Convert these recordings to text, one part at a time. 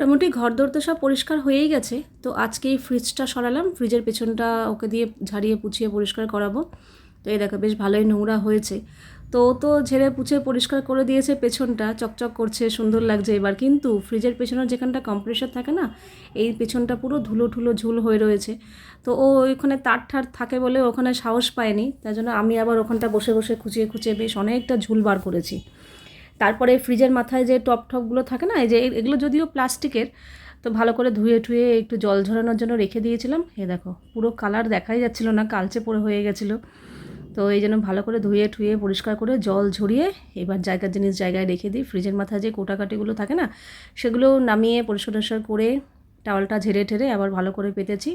মোটামুটি ঘর দর তো সব পরিষ্কার হয়েই গেছে। তো আজকে এই ফ্রিজটা সরালাম ফ্রিজের পেছনটা ওকে দিয়ে ঝাড়িয়ে পুছিয়ে পরিষ্কার করাবো। তো এই দেখো বেশ ভালোই নোংরা হয়েছে। তো ও তো ঝেড়ে পুছে পরিষ্কার করে দিয়েছে পেছনটা, চকচক করছে, সুন্দর লাগছে এবার। কিন্তু ফ্রিজের পেছনের যেখানটা কম্প্রেসার থাকে না, এই পেছনটা পুরো ধুলো ঠুলো ঝুল হয়ে রয়েছে। তো ও ওইখানে তার ঠার থাকে বলে ওখানে সাহস পায়নি। তাই জন্য আমি আবার ওখানটা বসে বসে খুঁচিয়ে খুঁচিয়ে বেশ অনেকটা ঝুল বার করেছি। তারপরে ফ্রিজের মাথায় যে টপ টপগুলো থাকে না, এই যে এগুলো যদিও প্লাস্টিকের, তো ভালো করে ধুয়ে টুয়ে একটু জল ঝরানোর জন্য রেখে দিয়েছিলাম। এ দেখো, পুরো কালার দেখাই যাচ্ছিল না, কালচে পড়ে হয়ে গেছিল। তো এই জন্য ভালো করে ধুয়ে ঠুয়ে পরিষ্কার করে জল ঝরিয়ে এবার জায়গার জিনিস জায়গায় রেখে দিই। ফ্রিজের মাথায় যে কোটাকাটিগুলো থাকে না, সেগুলো নামিয়ে পরিষ্কার টরিষ্কার করে টাওয়ালটা ঝেড়ে ঠেড়ে আবার ভালো করে পেতেছি।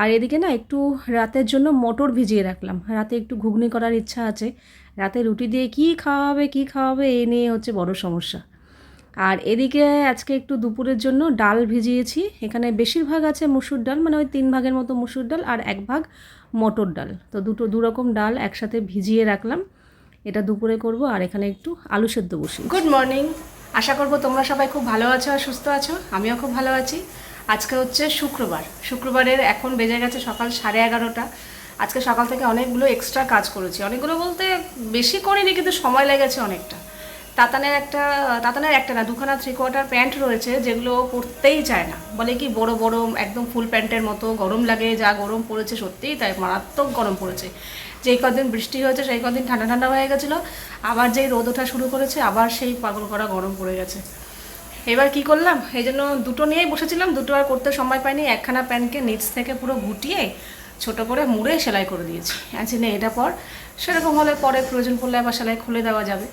আর এদিকে না একটু রাতের জন্য মটর ভিজিয়ে রাখলাম। রাতে একটু ঘুগনি করার ইচ্ছা আছে। রাতে রুটি দিয়ে কি খাওয়াবে কি খাওয়াবে এই নিয়ে হচ্ছে বড় সমস্যা। আর এদিকে আজকে একটু দুপুরের জন্য ডাল ভিজিয়েছি। এখানে বেশিরভাগ আছে মুসুর ডাল মানে ওই তিন ভাগের মতো মুসুর ডাল আর এক ভাগ মটর ডাল। তো দুটো, দু রকম ডাল একসাথে ভিজিয়ে রাখলাম। এটা দুপুরে করব আর এখানে একটু আলু সেদ্ধ বসি গুড মর্নিং আশা করব তোমরা সবাই খুব ভালো আছো আর সুস্থ আছো। আমিও খুব ভালো আছি। আজকে হচ্ছে শুক্রবার। শুক্রবারের এখন বেজে গেছে সকাল সাড়ে এগারোটা। আজকে সকাল থেকে অনেকগুলো এক্সট্রা কাজ করেছি। অনেকগুলো বলতে বেশি করিনি, কিন্তু সময় লেগেছে অনেকটা। তাতানের একটা তাতানের একটা না, দুখানা থ্রি কোয়ার্টার প্যান্ট রয়েছে যেগুলো পরতেই চায় না। বলে কি, বড় বড় একদম ফুল প্যান্টের মতো, গরম লাগে, যা গরম পড়েছে সত্যিই তাই, মারাত্মক গরম পড়েছে। যেই কদিন বৃষ্টি হয়েছে, সেই কদিন ঠান্ডা ঠান্ডা হয়ে গেছিল, আবার যেই রোদ ওঠা শুরু করেছে, আবার সেই পাগল করা গরম পড়ে গেছে। এবার কি করলাম? এই জন্য দুটো নিয়েই বসেছিলাম, দুটো আর করতে সময় পাইনি, একখানা প্যান্টকে নিচ থেকে পুরো গুটিয়ে ছোট করে মুড়ে সেলাই করে দিয়েছি। আচ্ছা নে, এটা পর। সেরকম হলে পরে প্রয়োজন পড়লে আবার সেলাই খুলে দেওয়া যাবে।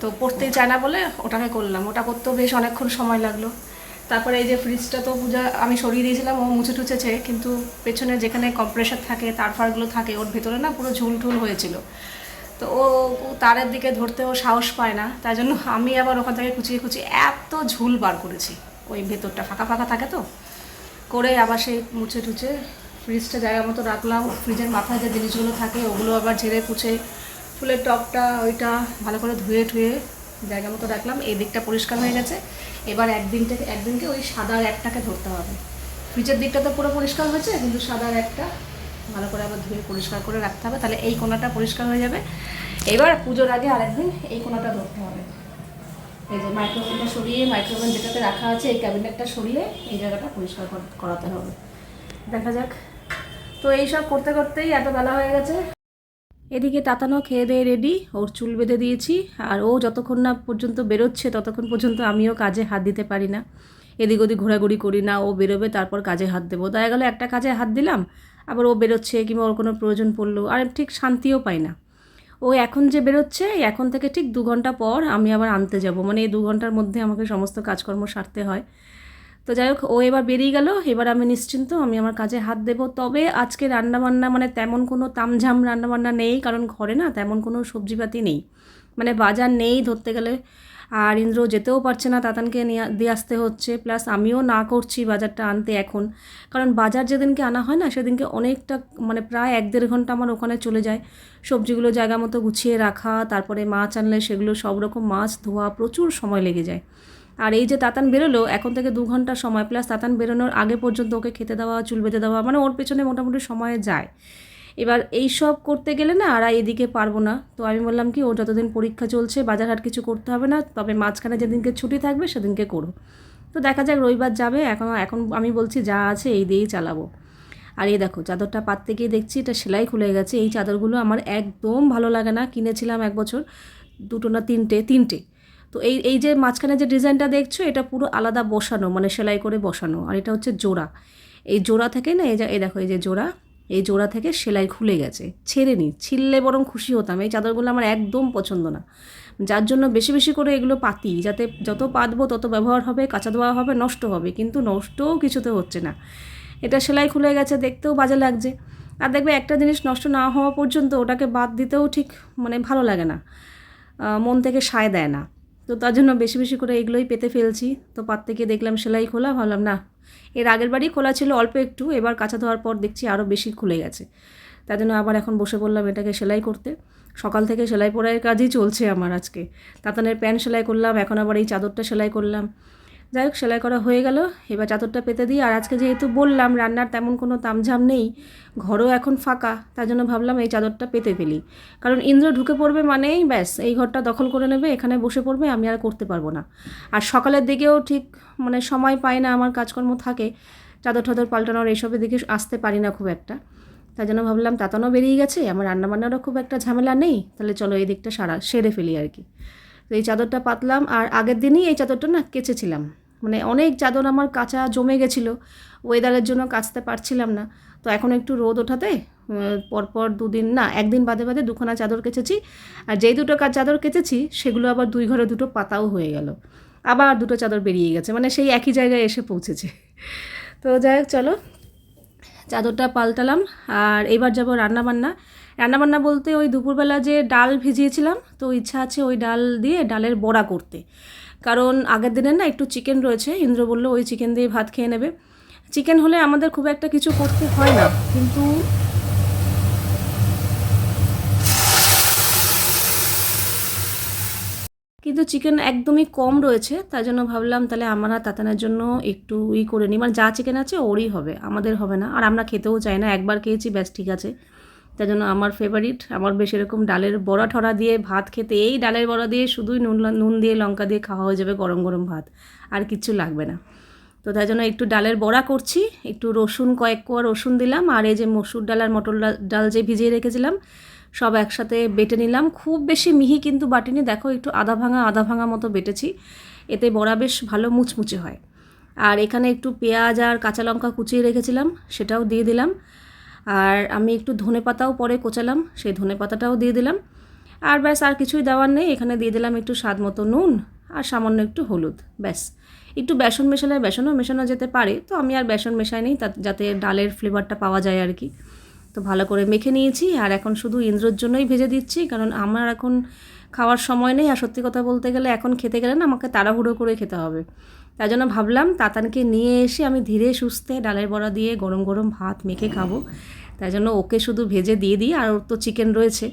তো পড়তেই চায় না বলে ওটাকে করলাম। ওটা করতেও বেশ অনেকক্ষণ সময় লাগল। তারপরে এই যে ফ্রিজটা তো পূজা, আমি সরিয়ে দিয়েছিলাম, ও মুছে টুছেছে, কিন্তু পেছনে যেখানে কম্প্রেসার থাকে, তার ফারগুলো থাকে, ওর ভেতরে না পুরো ঝুল ঠুল হয়েছিল। তো ও ও তারের দিকে ধরতে ও সাহস পায় না। তাই জন্য আমি আবার ওখান থেকে কুচিয়ে কুচিয়ে এত ঝুল বার করেছি। ওই ভেতরটা ফাঁকা ফাঁকা থাকে তো? করে আবার সেই মুছে টুছে ফ্রিজটা জায়গা মতো রাখলাম ফ্রিজের মাথায় যে জিনিসগুলো থাকে, ওগুলো আবার ঝেড়ে পুছে ফুলের টপটা ওইটা ভালো করে ধুয়ে ধুয়ে জায়গা মতো রাখলাম। এই দিকটা পরিষ্কার হয়ে গেছে। এবার একদিন থেকে একদিনকে ওই সাদার একটাকে ধরতে হবে। ফ্রিজের দিকটা তো পুরো পরিষ্কার হয়েছে, কিন্তু সাদার একটা ভালো করে আবার ধুয়ে পরিষ্কার করে রাখতে হবে। তাহলে এই কোনাটা পরিষ্কার হয়ে যাবে। এবার পুজোর আগে আরেকদিন এই কোনাটা ধরতে হবে। এই যে মাইক্রোওভেনটা সরিয়ে মাইক্রোওভেন যেটাতে রাখা আছে, এই ক্যাবিনেটটা সরিয়ে এই জায়গাটা পরিষ্কার কর- করাতে হবে। দেখা যাক তো এইসব করতে করতেই এত বেলা হয়ে গেছে। এদিকে তাতানো খেয়ে দিয়ে রেডি ওর চুল বেঁধে দিয়েছি, আর ও যতক্ষণ না পর্যন্ত বেরোচ্ছে, ততক্ষণ পর্যন্ত আমিও কাজে হাত দিতে পারি না। এদিক ওদিক ঘোরাঘুরি করি না, ও বেরোবে, তারপর কাজে হাত দেবো। দেখা গেলো একটা কাজে হাত দিলাম, আবার ও বেরোচ্ছে, কিংবা ওর কোনো প্রয়োজন পড়ল, আর ঠিক শান্তিও পাই না। ও এখন যে বেরোচ্ছে, এখন থেকে ঠিক দু ঘণ্টা পর আমি আবার আনতে যাব। মানে এই দু ঘণ্টার মধ্যে আমাকে সমস্ত কাজকর্ম সারতে হয়। তো যাই হোক, ও এবার বেরিয়ে গেল। এবার আমি নিশ্চিন্ত, আমি আমার কাজে হাত দেবো। তবে আজকে রান্নাবান্না মানে তেমন কোনো তামঝাম রান্নাবান্না নেই, কারণ ঘরে না তেমন কোনো সবজিপাতি নেই। মানে বাজার নেই ধরতে গেলে। আর ইন্দ্র যেতেও পারছে না, তাতানকে নিয়ে, দিয়ে আসতে হচ্ছে। প্লাস আমিও না করছি বাজারটা আনতে এখন। কারণ বাজার যেদিনকে আনা হয় না, সেদিনকে অনেকটা মানে প্রায় এক দেড় ঘণ্টা আমার ওখানে চলে যায়। সবজিগুলো জায়গা মতো গুছিয়ে রাখা, তারপরে মাছ আনলে সেগুলো সব রকম মাছ ধোয়া প্রচুর সময় লেগে যায়। আর এই যে তাতান বেরোলো, এখন থেকে দু ঘণ্টা সময় প্লাস তাতান বেরোনোর আগে পর্যন্ত ওকে খেতে দেওয়া, চুল বেঁধে দেওয়া মানে ওর পেছনে মোটামুটি সময় যায়। এবার এই সব করতে গেলে না আর এদিকে পারব না। তো আমি বললাম কি, ওর যতদিন পরীক্ষা চলছে বাজার হাট কিছু করতে হবে না, তবে মাঝখানে যেদিনকে ছুটি থাকবে সেদিনকে করো। তো দেখা যাক, রবিবার যাবে, এখন এখন আমি বলছি যা আছে এই দিয়েই চালাবো। আর এই দেখো, চাদরটা পাততে গিয়ে দেখছি এটা সেলাই খুলে গেছে। এই চাদরগুলো আমার একদম ভালো লাগে না, কিনেছিলাম এক বছর, দুটো না তিনটে তিনটে। তো এই এই যে মাঝখানে যে ডিজাইনটা দেখছ, এটা পুরো আলাদা বসানো মানে সেলাই করে বসানো, আর এটা হচ্ছে জোড়া। এই জোড়া থেকে না, এই যে, এই দেখো, এই যে জোড়া, এই জোড়া থেকে সেলাই খুলে গেছে, ছেড়ে নি ছিললে বরং খুশি হতাম, এই চাদরগুলো আমার একদম পছন্দ না। যার জন্য বেশি বেশি করে এগুলো পাতি, যাতে যত পাতবো তত ব্যবহার হবে, কাঁচা দেওয়া হবে, নষ্ট হবে, কিন্তু নষ্টও কিছুতে হচ্ছে না। এটা সেলাই খুলে গেছে, দেখতেও বাজে লাগছে। আর দেখবে একটা জিনিস নষ্ট না হওয়া পর্যন্ত ওটাকে বাদ দিতেও ঠিক মানে ভালো লাগে না। মন থেকে সায় দেয় না। তো তার জন্য বেশি বেশি করে এগুলোই পেতে ফেলছি। তো পাত থেকে দেখলাম সেলাই খোলা, ভাবলাম না, এর আগের বাড়ি খোলা ছিল অল্প একটু, এবার কাঁচা ধোয়ার পর দেখছি আরও বেশি খুলে গেছে। তার জন্য আবার এখন বসে পড়লাম এটাকে সেলাই করতে। সকাল থেকে সেলাই পড়ার কাজই চলছে আমার আজকে। তাতানের প্যান্ট সেলাই করলাম, এখন আবার এই চাদরটা সেলাই করলাম। যাই হোক, সেলাই করা হয়ে গেল। এবার চাদরটা পেতে দিই। আর আজকে যেহেতু বললাম, রান্নার তেমন কোনো তামঝাম নেই, ঘরও এখন ফাঁকা, তার জন্য ভাবলাম এই চাদরটা পেতে ফেলি। কারণ ইন্দ্র ঢুকে পড়বে মানেই ব্যাস, এই ঘরটা দখল করে নেবে, এখানে বসে পড়বে, আমি আর করতে পারব না। আর সকালের দিকেও ঠিক মানে সময় পাই না, আমার কাজকর্ম থাকে, চাদর টাদর পাল্টানোর এইসবের দিকে আসতে পারি না খুব একটা। তাই জন্য ভাবলাম, তাতানো বেরিয়ে গেছে, আমার রান্নাবান্নারও খুব একটা ঝামেলা নেই, তাহলে চলো এই দিকটা সারা, সেরে ফেলি আর কি। তো এই চাদরটা পাতলাম, আর আগের দিনই এই চাদরটা না কেচেছিলাম। মানে অনেক চাদর আমার কাঁচা জমে গেছিল। ওয়েদারের জন্য কাচতে পারছিলাম না। তো এখন একটু রোদ ওঠাতে পরপর দুদিন, না, একদিন বাদে বাদে দুখানা চাদর কেচেছি। আর যেই দুটো চাদর কেচেছি, সেগুলো আবার দুই ঘরে দুটো পাতাও হয়ে গেল। আবার দুটো চাদর বেরিয়ে গেছে মানে সেই একই জায়গায় এসে পৌঁছেছে। তো যাই হোক, চলো। চাদরটা পাল্টালাম, আর এবার যাব রান্নাবান্না। রান্নাবান্না বলতে ওই দুপুরবেলা যে ডাল ভিজিয়েছিলাম, তো ইচ্ছা আছে ওই ডাল দিয়ে ডালের বড়া করতে। কারণ আগের দিনের না একটু চিকেন রয়েছে। ইন্দ্র বলল, ওই চিকেন দিয়ে ভাত খেয়ে নেবে। চিকেন হলে আমাদের খুব একটা কিছু করতে হয় না, কিন্তু কিন্তু চিকেন একদমই কম রয়েছে, তাই জন্য ভাবলাম তাহলে আমরা তাতানের জন্য একটু ই করে নিই। মানে যা চিকেন আছে ওরই হবে, আমাদের হবে না। আর আমরা খেতেও চাই না, একবার খেয়েছি, ব্যাস ঠিক আছে। তাই জন্য আমার ফেভারিট আমার বেশ এরকম ডালের বড়া ঠরা দিয়ে ভাত খেতে, এই ডালের বড়া দিয়ে শুধুই নুন নুন দিয়ে লঙ্কা দিয়ে খাওয়া হয়ে যাবে গরম গরম ভাত, আর কিচ্ছু লাগবে না। তো তাই জন্য একটু ডালের বড়া করছি, একটু রসুন, কয়েক কোয়া রসুন দিলাম, আর এই যে মসুর ডাল আর মটর ডাল যে ভিজিয়ে রেখেছিলাম, সব একসাথে বেটে নিলাম। খুব বেশি মিহি কিন্তু বাটিনি, দেখো একটু আধা ভাঙা আধা ভাঙা মতো বেটেছি, এতে বড়া বেশ ভালো মুচমুচে হয়। আর এখানে একটু পেঁয়াজ আর কাঁচা লঙ্কা কুচিয়ে রেখেছিলাম, সেটাও দিয়ে দিলাম। আর আমি একটু ধনে পাতাও পরে কোচালাম, সেই ধনে পাতাটাও দিয়ে দিলাম। আর ব্যাস, আর কিছুই দেওয়ার নেই, এখানে দিয়ে দিলাম একটু স্বাদ মতো নুন আর সামান্য একটু হলুদ, ব্যাস। একটু বেসন মেশালে বেসনও মেশানো যেতে পারে, তো আমি আর বেসন মেশাই নেই তা- যাতে ডালের ফ্লেভারটা পাওয়া যায় আর কি। তো ভালো করে মেখে নিয়েছি, আর এখন শুধু ইন্দ্রর জন্যই ভেজে দিচ্ছি, কারণ আমার এখন খাওয়ার সময় নেই, আর সত্যি কথা বলতে গেলে এখন খেতে গেলে না, আমাকে তাড়াহুড়ো করে খেতে হবে। তাই জন্য ভাবলাম তাতানকে নিয়ে এসে আমি ধীরে সুস্থে ডালের বড়া দিয়ে গরম গরম ভাত মেখে খাব। তাই জন্য ওকে শুধু ভেজে দিয়ে দিই, আর ওর তো চিকেন রয়েছে।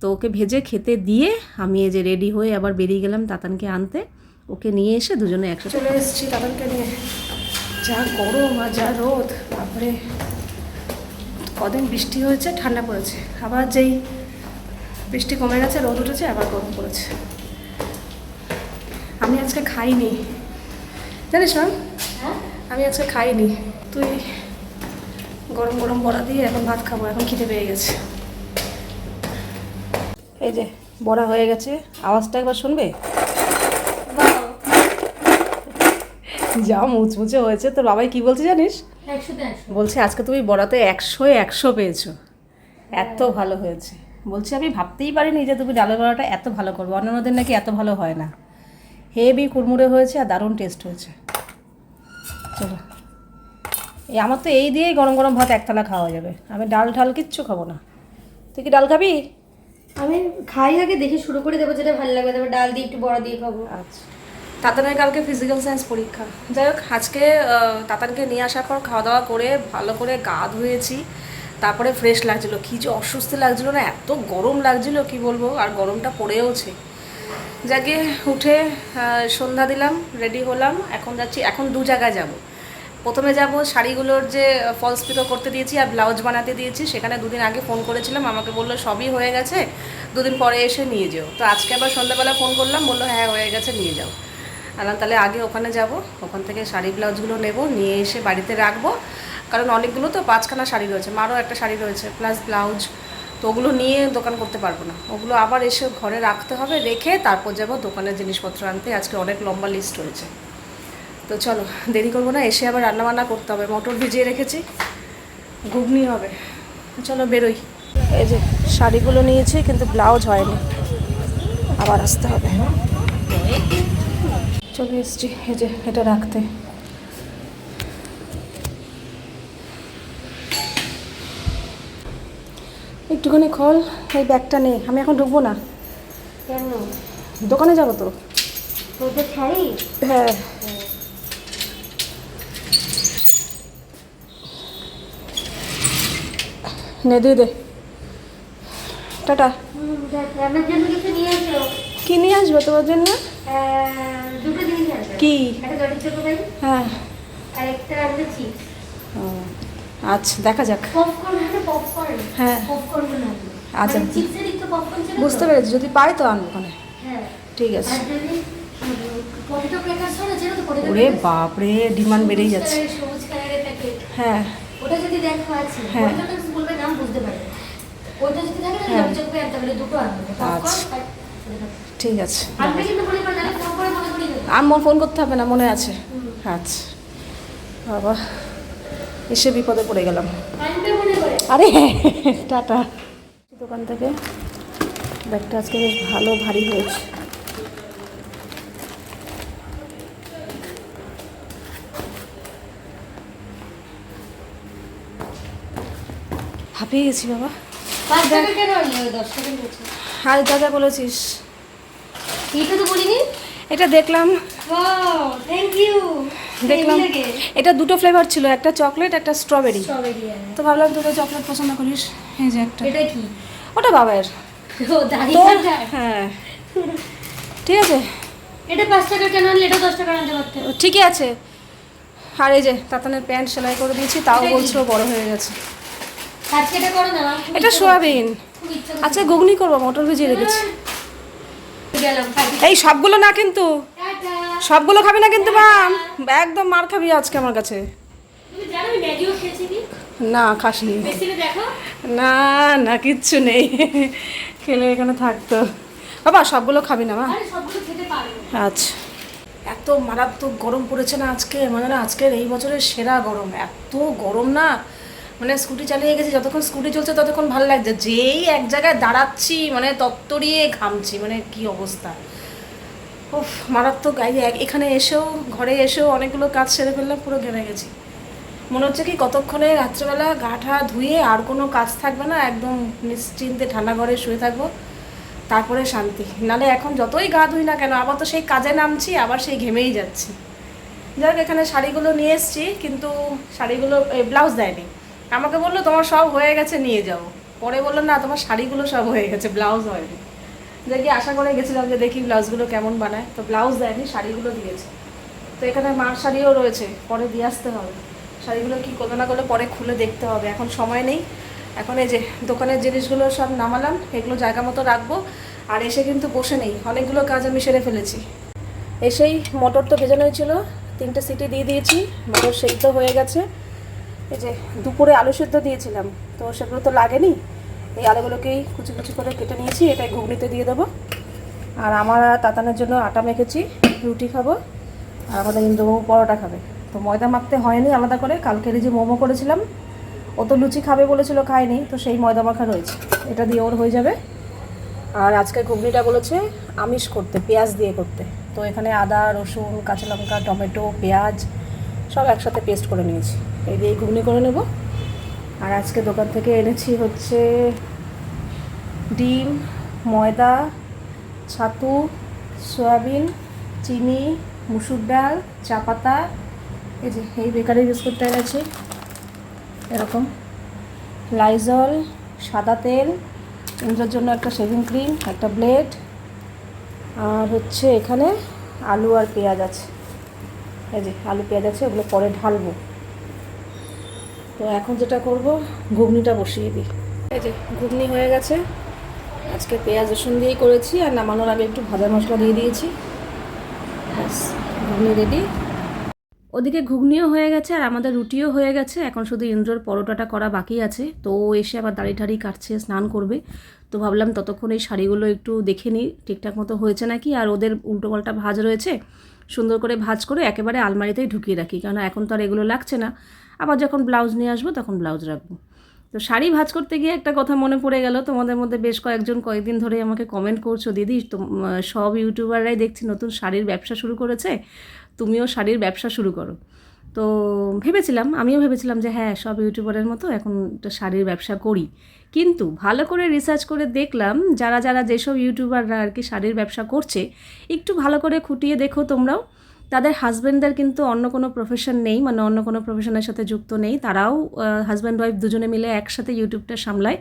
তো ওকে ভেজে খেতে দিয়ে আমি এই যে রেডি হয়ে আবার বেরিয়ে গেলাম তাতানকে আনতে। ওকে নিয়ে এসে দুজনে একসাথে চলে এসেছি তাতানকে নিয়ে। যা গরম আর যা রোদ তারপরে কদিন বৃষ্টি হয়েছে, ঠান্ডা পড়েছে। আবার যেই বৃষ্টি কমে গেছে, রোদ উঠেছে, আবার গরম পড়েছে। আমি আজকে খাইনি। জানিস ম্যাম আমি আজকে খাইনি। তুই গরম গরম বড়া দিয়ে এখন ভাত খাব এখন খিদে পেয়ে গেছে। এই যে বড়া হয়ে গেছে। আওয়াজটা একবার শুনবে? যা মুচমুচে হয়েছে। তোর বাবাই কি বলছে জানিস? বলছে আজকে তুমি বড়াতে একশো একশো পেয়েছ। এত ভালো হয়েছে। বলছি আমি ভাবতেই পারিনি যে তুমি ডালের বড়াটা এত ভালো করব। অন্যান্যদের নাকি এত ভালো হয় না। হেভি কুড়মুড়ে হয়েছে আর দারুণ টেস্ট হয়েছে। চলো। এই আমার তো এই দিয়েই গরম গরম ভাত একতলা খাওয়া যাবে। আমি ডাল ঢাল কিচ্ছু খাব না। তুই কি ডাল খাবি? আমি খাই আগে দেখে শুরু করে দেবো যেটা ভালো লাগবে। তারপর ডাল দিয়ে একটু বড়া দিয়ে খাব। আচ্ছা। তাতানের কালকে ফিজিক্যাল সায়েন্স পরীক্ষা। যাই হোক আজকে তাতানকে নিয়ে আসার পর খাওয়া দাওয়া করে ভালো করে গা ধুয়েছি। তারপরে ফ্রেশ লাগছিল। কী যে অস্বস্তি লাগছিল না এত গরম লাগছিল কি বলব? আর গরমটা পড়েওছে। যাকে উঠে সন্ধ্যা দিলাম রেডি হলাম। এখন যাচ্ছি, এখন দু জায়গায় যাব। প্রথমে যাব শাড়িগুলোর যে ফলস পিকো করতে দিয়েছি আর ব্লাউজ বানাতে দিয়েছি। সেখানে দুদিন আগে ফোন করেছিলাম, আমাকে বলল, সবই হয়ে গেছে, দুদিন পরে এসে নিয়ে যেও। তো আজকে আবার সন্ধ্যাবেলা ফোন করলাম, বলল হ্যাঁ হয়ে গেছে, নিয়ে যাও। আলাম তাহলে আগে ওখানে যাব, ওখান থেকে শাড়ি ব্লাউজগুলো নেব, নিয়ে এসে বাড়িতে রাখব। কারণ অনেকগুলো তো পাঁচখানা শাড়ি রয়েছে, মারও একটা শাড়ি রয়েছে প্লাস ব্লাউজ তো ওগুলো নিয়ে দোকান করতে পারব না। ওগুলো আবার এসে ঘরে রাখতে হবে, রেখে তারপর যাব দোকানের জিনিসপত্র আনতে। আজকে অনেক লম্বা লিস্ট রয়েছে। তো চলো, দেরি করব না, এসে আবার রান্নাবান্না করতে হবে। মটর ভিজিয়ে রেখেছি, ঘুগনি হবে। চলো বেরোই। এই যে শাড়িগুলো নিয়েছি, কিন্তু ব্লাউজ হয়নি। আবার আসতে হবে। চলে এসছি, এই যে এটা রাখতে। একটুখানি খল এই ব্যাগটা নেই আমি এখন ঢুকবো না। কেন? দোকানে যাব তো। তোদের শাড়ি? হ্যাঁ। নে দিয়ে দে। টাটা। কি নিয়ে আসবে তোমার জন্য? কি? হ্যাঁ। আর একটা চিপস। আচ্ছা দেখা যাক। হ্যাঁ। আচ্ছা। তো? বুঝতে পেরেছি যদি পাই তো আনব ওখানে। হ্যাঁ। ঠিক আছে। ওরে বাপরে ডিমান্ড বেড়েই যাচ্ছে। হ্যাঁ। ওটা যদি দেখো আছে হ্যাঁ। বলবে নাম বুঝতে পারবে ওটা যদি থাকে না হ্যাঁ। দুটো আনবে। আচ্ছা। ঠিক আছে। মনে মনে আমার ফোন করতে হবে না মনে আছে। আচ্ছা। বাবা। এসে বিপদে পড়ে গেলাম। আরে টাটা। দোকান থেকে ব্যাগটা আজকে বেশ ভালো ভারী হয়েছে। হাঁপিয়ে গেছি বাবা। আর যা যা বলেছিস। এইটা তো বলিনি? এটা দেখলাম। থ্যাংক ইউ দেখলাম এটা দুটো ফ্লেভার ছিল একটা চকলেট একটা স্ট্রবেরি স্ট্রবেরি তো ভাবলাম তোকে চকলেট পছন্দ করিস এই যে একটা। এটা কি? ওটা বাবার। হ্যাঁ। ঠিক আছে। এটা পাঁচ টাকা কেন আনলে? এটা দশ টাকা আনতে পারতে। ঠিকই আছে। আর এই যে তাতানের প্যান্ট সেলাই করে দিয়েছি তাও বলছিল বড় হয়ে গেছে। এটা সোয়াবিন। আচ্ছা ঘুগনি করব মটর ভিজিয়ে রেখেছি। এই সবগুলো না কিন্তু। সবগুলো খাবি না কিন্তু মাম একদম মার খাবি আজকে আমার কাছে। না খাসনি। না না কিচ্ছু নেই। খেলে এখানে থাকতো। বাবা সবগুলো খাবি না মা। আচ্ছা। এত মারাত্মক গরম পড়েছে না আজকে? মানে না আজকের এই বছরের সেরা গরম। এত গরম না? মানে স্কুটি চালিয়ে গেছি যতক্ষণ স্কুটি চলছে ততক্ষণ ভালো লাগছে। যেই এক জায়গায় দাঁড়াচ্ছি মানে তত্তরিয়ে ঘামছি মানে কি অবস্থা। উফ, মারাত্মক এক- এখানে এসেও, ঘরে এসেও অনেকগুলো কাজ সেরে ফেললাম, পুরো ঘেমে গেছি। মনে হচ্ছে কি কতক্ষণে রাত্রেবেলা গা ঠা ধুয়ে আর কোনো কাজ থাকবে না, একদম নিশ্চিন্তে ঠান্ডা ঘরে শুয়ে থাকব, তারপরে শান্তি। নালে এখন যতই গা ধুই না কেন, আবার তো সেই কাজে নামছি, আবার সেই ঘেমেই যাচ্ছি। যাই এখানে শাড়িগুলো নিয়ে এসেছি, কিন্তু শাড়িগুলো ব্লাউজ দেয়নি। আমাকে বলল, তোমার সব হয়ে গেছে, নিয়ে যাও। পরে বলল, না, তোমার শাড়িগুলো সব হয়ে গেছে, ব্লাউজ হয়নি। দেখি আশা করে গেছিলাম যে দেখি ব্লাউজগুলো কেমন বানায়। তো ব্লাউজ দেয়নি, শাড়িগুলো দিয়েছে। তো এখানে মার শাড়িও রয়েছে, পরে দিয়ে আসতে হবে। শাড়িগুলো কি করবে না করলে পরে খুলে দেখতে হবে। এখন সময় নেই। এখন এই যে দোকানের জিনিসগুলো সব নামালাম, এগুলো জায়গা মতো রাখব। আর এসে কিন্তু বসে নেই। অনেকগুলো কাজ আমি সেরে ফেলেছি। এসেই মটর তো ভেজানোই ছিল। তিনটে সিটি দিয়ে দিয়েছি, মটর সেদ্ধ হয়ে গেছে। এই যে দুপুরে আলু সেদ্ধ দিয়েছিলাম। তো সেগুলো তো লাগেনি। এই আলুগুলোকেই কুচি কুচি করে কেটে নিয়েছি, এটাই ঘুগনিতে দিয়ে দেবো। আর আমার তাতানের জন্য আটা মেখেছি, রুটি খাব, আর আমাদের ইন্দ্রবাবু পরোটা খাবে। তো ময়দা মাখতে হয়নি আলাদা করে কালকের যে মোমো করেছিলাম, ও তো লুচি খাবে বলেছিল, খায়নি, তো সেই ময়দা মাখা রয়েছে, এটা দিয়ে ওর হয়ে যাবে। আর আজকে ঘুগনিটা বলেছে আমিষ করতে, পেঁয়াজ দিয়ে করতে। তো এখানে আদা, রসুন, কাঁচা লঙ্কা, টমেটো, পেঁয়াজ সব একসাথে পেস্ট করে নিয়েছি। এই দিয়ে ঘুগনি করে নেব। আর আজকে দোকান থেকে এনেছি হচ্ছে ডিম, ময়দা, ছাতু, সয়াবিন, চিনি, মুসুর ডাল, চা পাতা। এই যে, এই বেকারি বিস্কুটটা এনেছি। এরকম। লাইজল সাদা তেল ইন্দ্রের জন্য একটা শেভিং ক্রিম একটা ব্লেড আর হচ্ছে এখানে আলু আর পেঁয়াজ আছে। এই যে, আলু, পেঁয়াজ আছে, ওগুলো পরে ঢালবো। তো এখন যেটা করব, ঘুগনিটা বসিয়ে দিই। এই যে, ঘুগনি হয়ে গেছে। আজকে পেঁয়াজ রসুন দিয়েই করেছি, আর নামানোর আগে একটু ভাজা মশলা দিয়ে দিয়েছি। ব্যাস, ঘুগনি রেডি ওদিকে ঘুগনিও হয়ে গেছে, আর আমাদের রুটিও হয়ে গেছে। এখন শুধু ইন্দ্রর পরোটাটা করা বাকি আছে। তো ও এসে আবার দাড়ি ঠাড়ি কাটছে, স্নান করবে। তো ভাবলাম ততক্ষণ এই শাড়িগুলো একটু দেখে নিই, ঠিকঠাক মতো হয়েছে নাকি? আর ওদের উল্টোপাল্টা ভাজ রয়েছে, সুন্দর করে ভাজ করে একেবারে আলমারিতেই ঢুকিয়ে রাখি। কারণ এখন তো আর এগুলো লাগছে না। আবার যখন ব্লাউজ নিয়ে আসব তখন ব্লাউজ রাখব। তো শাড়ি ভাজ করতে গিয়ে একটা কথা মনে পড়ে গেল, তোমাদের মধ্যে বেশ কয়েকজন কয়েকদিন ধরে আমাকে কমেন্ট করছ, দিদি সব ইউটিউবাররাই দেখছি নতুন শাড়ির ব্যবসা শুরু করেছে, তুমিও শাড়ির ব্যবসা শুরু করো। তো ভেবেছিলাম, আমিও ভেবেছিলাম যে হ্যাঁ সব ইউটিউবারের মতো এখন একটা শাড়ির ব্যবসা করি। কিন্তু ভালো করে রিসার্চ করে দেখলাম, যারা যারা যেসব ইউটিউবাররা আর কি শাড়ির ব্যবসা করছে, একটু ভালো করে খুঁটিয়ে দেখো তোমরাও। তাদের হাজব্যান্ডদের কিন্তু অন্য কোনো প্রফেশন নেই মানে অন্য কোনো প্রফেশনের সাথে যুক্ত নেই। তারাও হাজব্যান্ড ওয়াইফ দুজনে মিলে একসাথে ইউটিউবটা সামলায়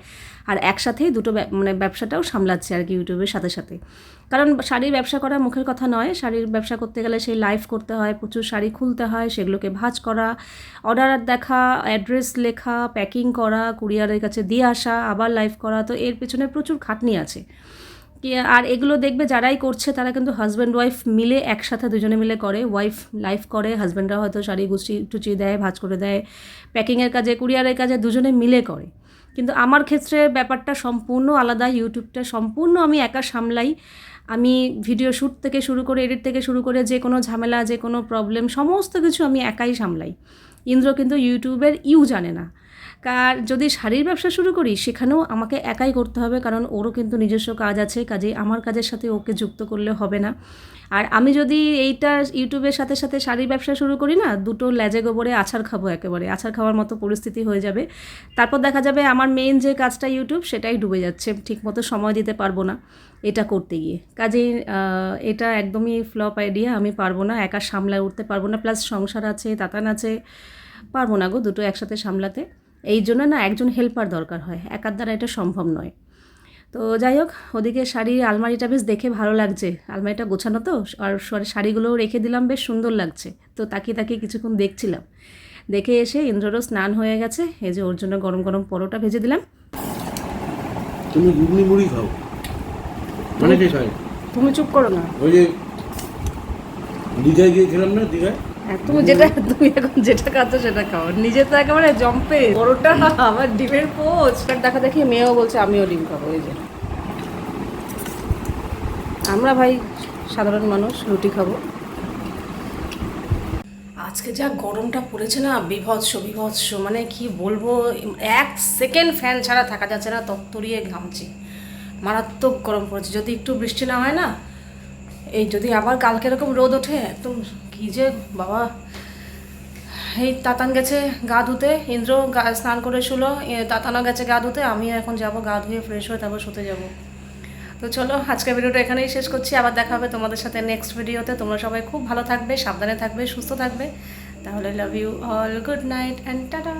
আর একসাথেই দুটো মানে ব্যবসাটাও সামলাচ্ছে আর কি ইউটিউবের সাথে সাথে। কারণ শাড়ির ব্যবসা করা মুখের কথা নয়, শাড়ির ব্যবসা করতে গেলে সেই লাইভ করতে হয়, প্রচুর শাড়ি খুলতে হয়, সেগুলোকে ভাজ করা অর্ডার দেখা অ্যাড্রেস লেখা প্যাকিং করা, কুরিয়ারের কাছে দিয়ে আসা, আবার লাইভ করা, তো এর পেছনে প্রচুর খাটনি আছে। আর এগুলো দেখবে যারাই করছে তারা কিন্তু হাজব্যান্ড ওয়াইফ মিলে একসাথে দুজনে মিলে করে। ওয়াইফ লাইফ করে হাজব্যান্ডরা হয়তো শাড়ি গুছি টুচি দেয়, ভাজ করে দেয় প্যাকিংয়ের কাজে, কুরিয়ারের কাজে দুজনে মিলে করে। কিন্তু আমার ক্ষেত্রে ব্যাপারটা সম্পূর্ণ আলাদা ইউটিউবটা সম্পূর্ণ আমি একা সামলাই। আমি ভিডিও শ্যুট থেকে শুরু করে এডিট থেকে শুরু করে, যে কোনো ঝামেলা, যে কোনো প্রবলেম সমস্ত কিছু আমি একাই সামলাই। ইন্দ্র কিন্তু ইউটিউবের ইউ জানে না। কার যদি শাড়ির ব্যবসা শুরু করি, সেখানেও আমাকে একাই করতে হবে, কারণ ওরও কিন্তু নিজস্ব কাজ আছে, কাজেই আমার কাজের সাথে ওকে যুক্ত করলে হবে না। আর আমি যদি এইটা ইউটিউবের সাথে সাথে শাড়ির ব্যবসা শুরু করি না, দুটো লেজে গোবরে আছাড় খাব একেবারে, আছাড় খাওয়ার মতো পরিস্থিতি হয়ে যাবে। তারপর দেখা যাবে আমার মেইন যে কাজটা ইউটিউব সেটাই ডুবে যাচ্ছে, ঠিকমতো সময় দিতে পারব না এটা করতে গিয়ে। কাজেই এটা একদমই ফ্লপ আইডিয়া আমি পারব না, একা সামলায় উঠতে পারব না প্লাস সংসার আছে, তাতান আছে, পারব না গো দুটো একসাথে সামলাতে। এই জন্য না একজন হেল্পার দরকার হয়। একার দ্বারা এটা সম্ভব নয়। তো যাই হোক ওদিকে শাড়ির আলমারিটা বেশ দেখে ভালো লাগছে। আলমারিটা গোছানো তো আর শাড়িগুলোও রেখে দিলাম বেশ সুন্দর লাগছে। তো তাকিয়ে তাকিয়ে কিছুক্ষণ দেখছিলাম। দেখে এসে ইন্দ্ররও স্নান হয়ে গেছে। এই যে ওর জন্য গরম গরম পরোটা ভেজে দিলাম। তুমি ঘুগনি মুড়ি খাও। অনেকে খায়? তুমি চুপ করো না। ওই যে দীঘায় গিয়েছিলাম না দীঘায়? তুমি যেটা তুমি এখন যেটা খাচ্ছ সেটা খাও। নিজে তো একেবারে জম্পে পরোটা আবার ডিমের পোচ। দেখা দেখি মেয়েও বলছে আমিও ডিম খাব এই যে। আমরা ভাই সাধারণ মানুষ রুটি খাব। আজকে যা গরমটা পড়েছে না বিভৎস বিভৎস। মানে কি বলব এক সেকেন্ড ফ্যান ছাড়া থাকা যাচ্ছে না তত্তরিয়ে ঘামছি। মারাত্মক গরম পড়েছে। যদি একটু বৃষ্টি না হয় না এই যদি আবার কালকে এরকম রোদ ওঠে একদম যে বাবা, এই তাতান গেছে গা ধুতে। ইন্দ্র গা স্নান করে শুলো তাতানও গেছে গা ধুতে, আমি এখন যাব গা ধুয়ে ফ্রেশ হয়ে তারপর শুতে যাব। তো চলো, আজকের ভিডিওটা এখানেই শেষ করছি, আবার দেখা হবে তোমাদের সাথে নেক্সট ভিডিওতে তোমরা সবাই খুব ভালো থাকবে, সাবধানে থাকবে, সুস্থ থাকবে। তাহলে love you all good night and tata